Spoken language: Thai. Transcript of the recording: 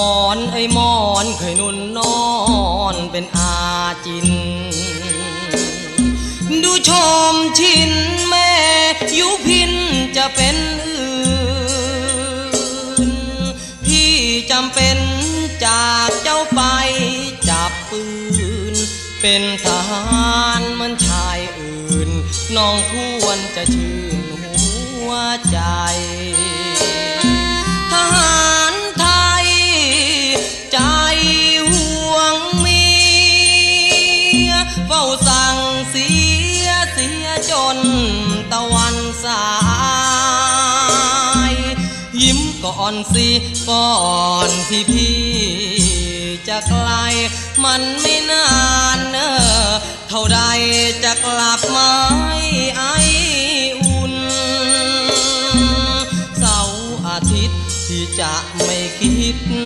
อนไอ้มอนเคยนุ่นนอนเป็นอาจิน ดูชมชินแม่ยุพินจะเป็นอื่นพี่จำเป็นจากเจ้าไปจับปืน เป็นทหารเหมือนชายอื่น น้องควรจะชื่นหัวใจ เฝ้าสั่งเสียเสียจนตะวันสาย ยิ้มก่อนสิก่อนที่พี่จะไกล มันไม่นานเนอเท่าใดจะกลับมาไออุ่นเสาร์อาทิตย์ที่จะไม่คิด